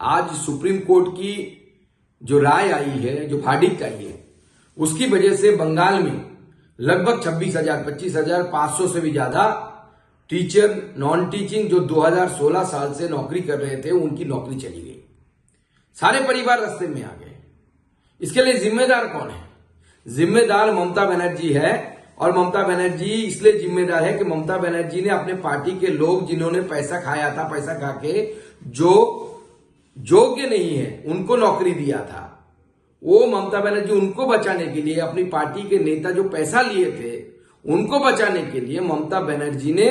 आज supreme court की जो राय आई है, जो भाडिक्ट आई है, उसकी वजह से बंगाल में लगभग छब्बीस हज़ार, पच्चीस हज़ार पाँच सौ से भी ज़्यादा टीचर नॉन टीचिंग जो 2016 साल से नौकरी कर रहे थे, उनकी नौकरी चली गई। सारे परिवार रास्ते में आ गए। इसके लिए जिम्मेदार कौन है? जिम्मेदार ममता बनर्जी है, और ममता बनर्जी इसलिए जिम्मेदार है कि ममता बनर्जी ने अपने पार्टी के लोग जिन्होंने पैसा खाया था, पैसा खा के जो योग्य नहीं है, उनको नौकरी दिया था। वो ममता बनर्जी उनको बचाने के लिए, अपनी पार्टी के नेता जो पैसा लिए थे, उनको बचाने के लिए ममता बनर्जी ने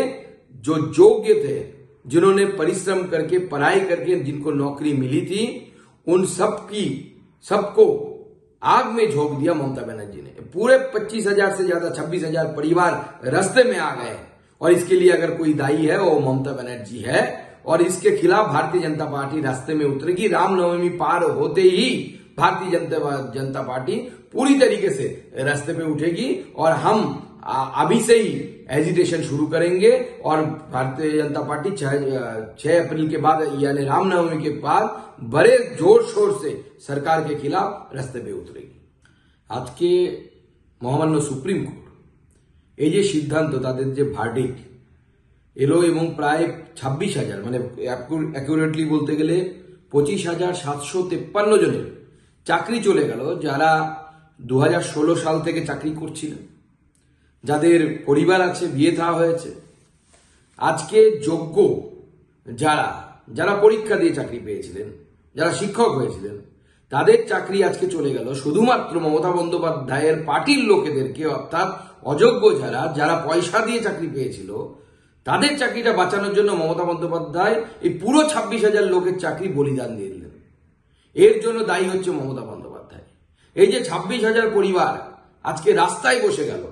जो योग्य थे, जिन्होंने परिश्रम करके, पढ़ाई करके, जिनको नौकरी मिली थी, उन सबकी, सबको आग में झोंक दिया ममता बनर्जी ने। पूरे पच्चीस हज़ार से ज़्यादा, छब्बीस हज़ार परिवार रास्ते में आ गए और इसके लिए अगर कोई दायी है, वो ममता बनर्जी है और इसके खिलाफ भारतीय जनता पार्टी रास्ते में उतरेगी रामनवमी पार होते ही भारतीय जनता जनता पार्टी पूरी तरीके से रास्ते पे उठेगी और हम आ, अभी से ही एजिटेशन शुरू करेंगे और भारतीय जनता पार्टी छह अप्रैल के बाद यानी रामनवमी के बाद बड़े जोर शोर से सरकार के खिलाफ रास्ते पे उतरेगी আজকে মহামান্য সুপ্রিম কোর্ট এই যে সিদ্ধান্ত তাদের যে ভার্ডিক্ট এলো এবং প্রায় ছাব্বিশ হাজার মানে অ্যাকুরেটলি বলতে গেলে পঁচিশ হাজার সাতশো তেপ্পান্ন জনের চাকরি চলে গেল, যারা দু হাজার ষোলো সাল থেকে চাকরি করছিলেন যাদের পরিবার আছে, বিয়ে থা হয়েছে। আজকে যোগ্য যারা যারা পরীক্ষা দিয়ে চাকরি পেয়েছিলেন, যারা শিক্ষক হয়েছিলেন, তাদের চাকরি আজকে চলে গেল। শুধুমাত্র মমতা বন্দ্যোপাধ্যায়ের পার্টির লোকেদেরকে অর্থাৎ অযোগ্য যারা যারা পয়সা দিয়ে চাকরি পেয়েছিল তাদের চাকরিটা বাঁচানোর জন্য মমতা বন্দ্যোপাধ্যায় এই পুরো ছাব্বিশ হাজার লোকের চাকরি বলিদান দিয়ে দিলেন। এর জন্য দায়ী হচ্ছে মমতা বন্দ্যোপাধ্যায়। এই যে ছাব্বিশ হাজার পরিবার আজকে রাস্তায় বসে গেল,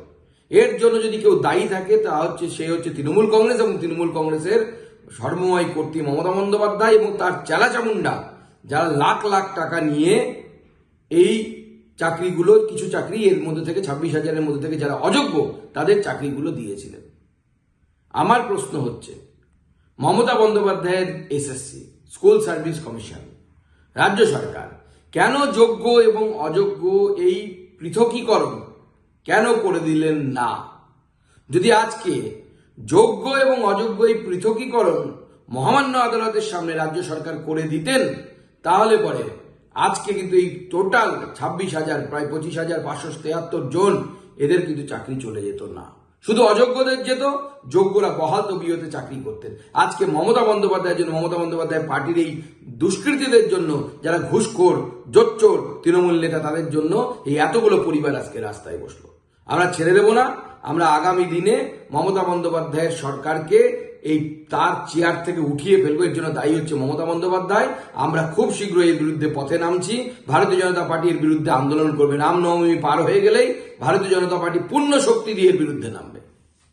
এর জন্য যদি কেউ দায়ী থাকে, তা হচ্ছে সে হচ্ছে তৃণমূল কংগ্রেস এবং তৃণমূল কংগ্রেসের সর্বময় কর্তৃ মমতা বন্দ্যোপাধ্যায় এবং তার চেলা চামুন্ডা যারা লাখ লাখ টাকা নিয়ে এই চাকরিগুলো, কিছু চাকরি এর মধ্যে থেকে, ছাব্বিশ হাজারের মধ্যে থেকে যারা অযোগ্য, তাদের চাকরিগুলো দিয়েছিলেন। আমার প্রশ্ন হচ্ছে, মমতা বন্দ্যোপাধ্যায়ের এসএসসি, স্কুল সার্ভিস কমিশন, রাজ্য সরকার, কেন যোগ্য এবং অযোগ্য এই পৃথকীকরণ কেন করে দিলেন না? যদি আজকে যোগ্য এবং অযোগ্য এই পৃথকীকরণ মহামান্য আদালতের সামনে রাজ্য সরকার করে দিতেন, তাহলে পরে আজকে কিন্তু এই টোটাল ছাব্বিশ হাজার, প্রায় পঁচিশ হাজার পাঁচশো তেয়াত্তর জন, এদের কিন্তু চাকরি চলে যেত না। শুধু অযোগ্যদের যেত যোগ্যরা বহাল তবিয়তে চাকরি করতেন। আজকে মমতা বন্দ্যোপাধ্যায়ের জন্য, মমতা বন্দ্যোপাধ্যায় পার্টির এই দুষ্কৃতীদের জন্য, যারা ঘুষখোর, জোচ্চোর, তৃণমূল নেতা, তাদের জন্য এই এতগুলো পরিবার আজকে রাস্তায় বসল। আমরা ছেড়ে দেব না, আমরা আগামী দিনে মমতা বন্দ্যোপাধ্যায়ের সরকারকে এই তার চেয়ার থেকে উঠিয়ে ফেলব, এর জন্য দায়ী হচ্ছে মমতা বন্দ্যোপাধ্যায়। আমরা খুব শীঘ্র এর বিরুদ্ধে পথে নামছি। ভারতীয় জনতা পার্টির বিরুদ্ধে আন্দোলন করবে। রামনবমী পার হয়ে গেলেই ভারতীয় জনতা পার্টি পূর্ণ শক্তি দিয়ে এর বিরুদ্ধে নামবে।